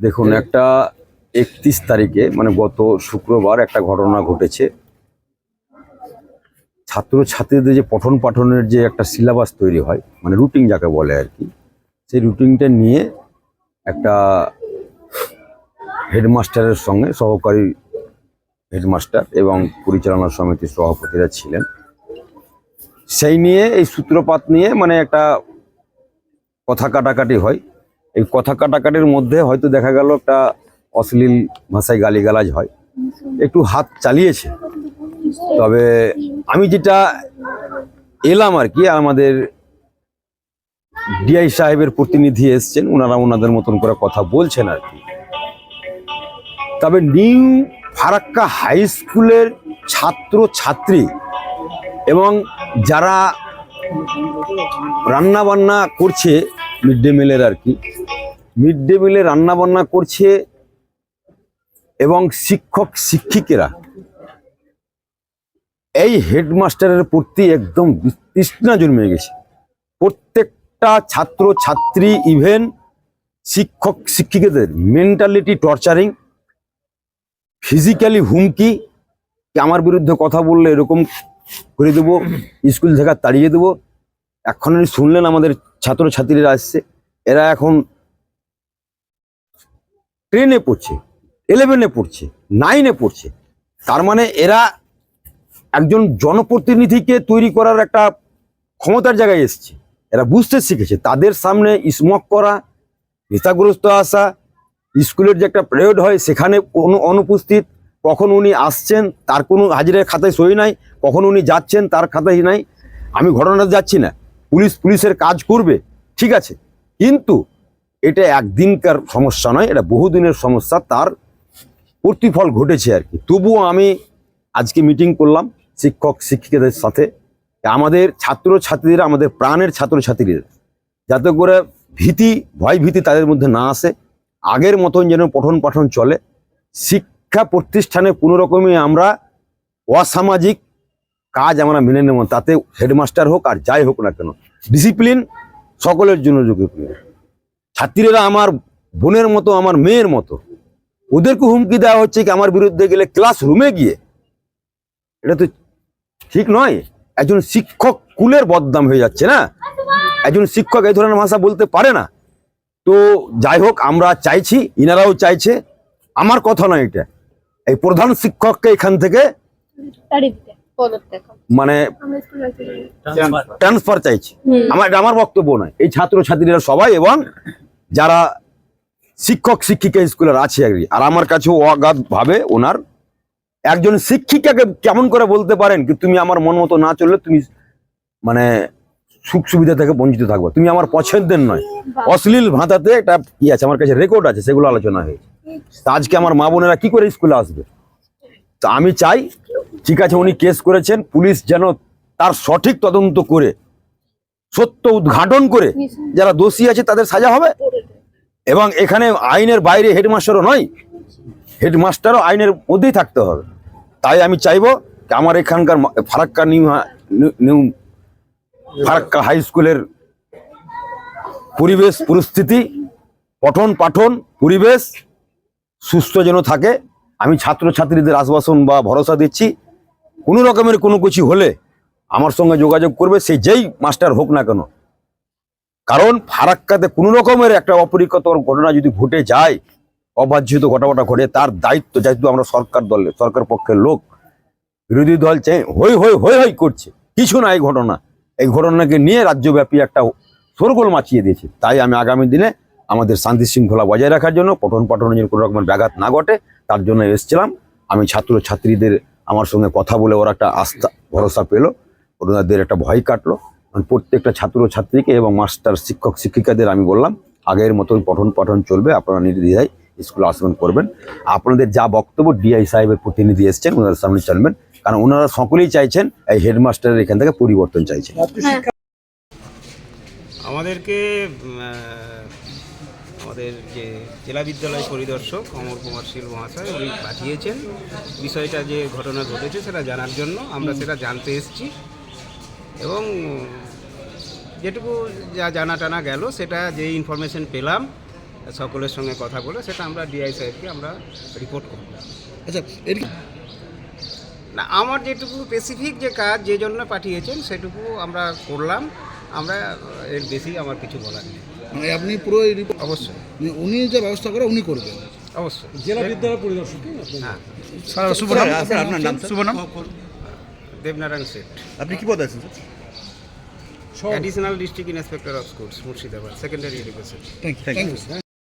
দেখুন একটা একত্রিশ তারিখে মানে গত শুক্রবার একটা ঘটনা ঘটেছে। ছাত্র ছাত্রীদের যে পঠন পাঠনের যে একটা সিলেবাস তৈরি হয় মানে রুটিন যাকে বলে আর কি সেই রুটিনটা নিয়ে একটা হেডমাস্টারের সঙ্গে সহকারী হেডমাস্টার এবং পরিচালনা সমিতির সভাপতিরা ছিলেন। সেই নিয়ে এই সূত্রপাত নিয়ে মানে একটা কথা কাটাকাটি হয়। এই কথা কাটাকাটির মধ্যে হয়তো দেখা গেল একটা অশ্লীল ভাষায় গালিগালাজ হয়। একটু হাত চালিয়েছে। তবে আমি যেটা এলাম আর কি, আমাদের ডিআই সাহেবের প্রতিনিধি এসছেন, ওনারা ওনাদের মতন করে কথা বলছেন আর কি। তবে নিউ ফারাক্কা হাই স্কুলের ছাত্র ছাত্রী এবং যারা রান্না বান্না করছে মিড ডে মিলের আর কি। মিড ডে মিলে রান্না বান্না করছে এবং শিক্ষক শিক্ষিকেরা। এই হেডমাস্টারের প্রতি একদম তৃষ্ণা জন্মে গেছে। প্রত্যেকটা ছাত্র ছাত্রী ইভেন শিক্ষক শিক্ষিকাদের মেন্টালিটি টর্চারিং, ফিজিক্যালি হুমকি আমার বিরুদ্ধে কথা বললে এরকম করে দেবো, স্কুল থেকে তাড়িয়ে দেবো। এখন শুনলেন আমাদের ছাত্র ছাত্রীরা আসছে, এরা এখন টেনে পড়ছে ইলেভেনে পড়ছে নাইনে পড়ছে। তার মানে এরা একজন জনপ্রতিনিধিকে তৈরি করার একটা ক্ষমতার জায়গায় এসছে। এরা বুঝতে শিখেছে, তাদের সামনে স্মক করা, নেতাগ্রস্ত আসা, স্কুলের যে একটা প্রেড হয়, সেখানে অনুপস্থিত, কখন উনি আসছেন, তার কোনো হাজিরের খাতায় সই নাই, কখন উনি যাচ্ছেন, তার খাতায় নাই। আমি ঘটনাটা যাচ্ছি না। পুলিশ, পুলিশের কাজ করবে, ঠিক আছে। কিন্তু এটা একদিনকার সমস্যা নয়, এটা বহুদিনের সমস্যা, তার প্রতিফল ঘটেছে আর কি। তবুও আমি আজকে মিটিং করলাম শিক্ষক, শিক্ষিকাদের সাথে। আমাদের ছাত্র ছাত্রীরা আমাদের প্রাণের ছাত্র ছাত্রীরা যাতে করে ভীতি, ভয় ভীতি তাদের মধ্যে না আসে, আগের মতন যেন পঠন পাঠন চলে। শিক্ষা প্রতিষ্ঠানে কোনো রকমই আমরা অসামাজিক কাজ আমরা মেনে নেব। তাতে হেডমাস্টার হোক আর যাই হোক না কেন ডিসিপ্লিন সকলের জন্য ঝুঁকিপূর্ণ। ছাত্রীরা আমার বোনের মতো, আমার মেয়ের মতো, ওদেরকে হুমকি দেওয়া হচ্ছে কি আমার বিরুদ্ধে গেলে ক্লাস রুমে গিয়ে? এটা তো ঠিক নয়, একজন শিক্ষক কুলের বদনাম হয়ে যাচ্ছে না? একজন শিক্ষক এই ধরনের ভাষা বলতে পারে না। তো যাই হোক, আমরা চাইছি, ইনারাও চাইছে, আমার কথা নয় এটা, এই প্রধান শিক্ষককে এখান থেকে মানে ট্রান্সফার চাইছি। আমার আমার বক্তব্য নয়। এই ছাত্র ছাত্রীরা সবাই এবং যারা শিক্ষক শিক্ষিকা স্কুলের আছে আর আমার কাছেও অগাধ ভাবে ওনার একজন শিক্ষিকাকে কেমন করে বলতে পারেন কি তুমি আমার মন মতো না চললে তুমি মানে সুখ সুবিধা থেকে বঞ্চিত থাকব। তুমি আমার পছন্দের নয়। অশ্লীল ভাতাতে একটা কি আছে আমার কাছে রেকর্ড আছে সেগুলো আলোচনা হয়েছে। আজকে আমার মা বোনেরা কি করে স্কুলে আসবে? তা আমি চাই ঠিক আছে, উনি কেস করেছেন, পুলিশ যেন তার সঠিক তদন্ত করে, সত্য উদ্ঘাটন করে যারা দোষী আছে তাদের সাজা হবে। এবং এখানে আইনের বাইরে হেডমাস্টারও নয়, হেডমাস্টারও আইনের মধ্যেই থাকতে হবে। তাই আমি চাইব আমার এখানকার Farakka new new- new Farakka high স্কুলের পরিবেশ, পরিস্থিতি, পঠন পাঠন, পরিবেশ সুস্থ যেন থাকে। আমি ছাত্রছাত্রীদের আশ্বাসন বা ভরসা দিচ্ছি। কোনো রকমের কোনো কিছু হলে আমার সঙ্গে যোগাযোগ করবে, সে যেই মাস্টার হোক না কেন। কারণ ফারাক্কাতে কোনো রকমের একটা অপরিকতর ঘটনা যদি ঘটে যায়, অবাঞ্ছিত ঘটনাটা ঘটে, তার দায়িত্ব যেহেতু আমরা সরকার দলে সরকার পক্ষের লোক, বিরোধী দল চাই হই হই হই হই করছে। কিছু না এই ঘটনা। এই ঘটনাকে নিয়ে রাজ্যব্যাপী একটা শোরগোল মাচিয়ে দিয়েছে। তাই আমি আগামী দিনে আমাদের শান্তি শৃঙ্খলা বজায় রাখার জন্য পঠন পাঠনের যেন কোনো রকমের ব্যাঘাত না ঘটে, তার জন্য এসেছিলাম। আমি ছাত্র ছাত্রীদের আমার সঙ্গে কথা বলে ওরা একটা আস্থা ভরসা পেল। ওনাদের একটা ভয় কাটলো। মানে প্রত্যেকটা ছাত্র ছাত্রীকে এবং মাস্টার শিক্ষক শিক্ষিকাদের আমি বললাম আগের মতন পঠন পাঠন চলবে আপনারা নির্দ্বিধায় স্কুলে আসবেন করবেন। আপনাদের যা বক্তব্য ডিআই সাহেবের প্রতিনিধি এসছেন ওনাদের সামনে চলবেন। কারণ ওনারা সকলেই চাইছেন এই হেডমাস্টারের এখান থেকে পরিবর্তন চাইছেন। আমাদেরকে উম, আহ, আমাদের যে জেলা বিদ্যালয় পরিদর্শক অমর কুমার শীল মহাশয় উনি পাঠিয়েছেন। বিষয়টা যে ঘটনা ঘটেছে সেটা জানার জন্য আমরা সেটা জানতে এসেছি। এবং যেটুকু যা জানা টানা গেল সেটা যে ইনফরমেশন পেলাম সকলের সঙ্গে কথা বলে সেটা আমরা ডিআই সাহেবকে আমরা রিপোর্ট করব আচ্ছা এর না আমার যেটুকু স্পেসিফিক যে কাজ যে জন্য পাঠিয়েছেন সেটুকু আমরা করলাম। আমরা এর বেশি আমার কিছু বলার নেই। মানে আপনি পুরো এই রিপোর্ট অবশ্যই। মানে উনি যে ব্যবস্থা করে উনি করবেন। অবশ্যই। জেলা বিদ্যালয় পরিদর্শক হ্যাঁ। শুভ নাম? আপনার নাম শুভ নাম? দেবনারায়ণ সেট আপনি কি পদ আছেন additional district inspector of schools Murshidabad secondary education thank you thank you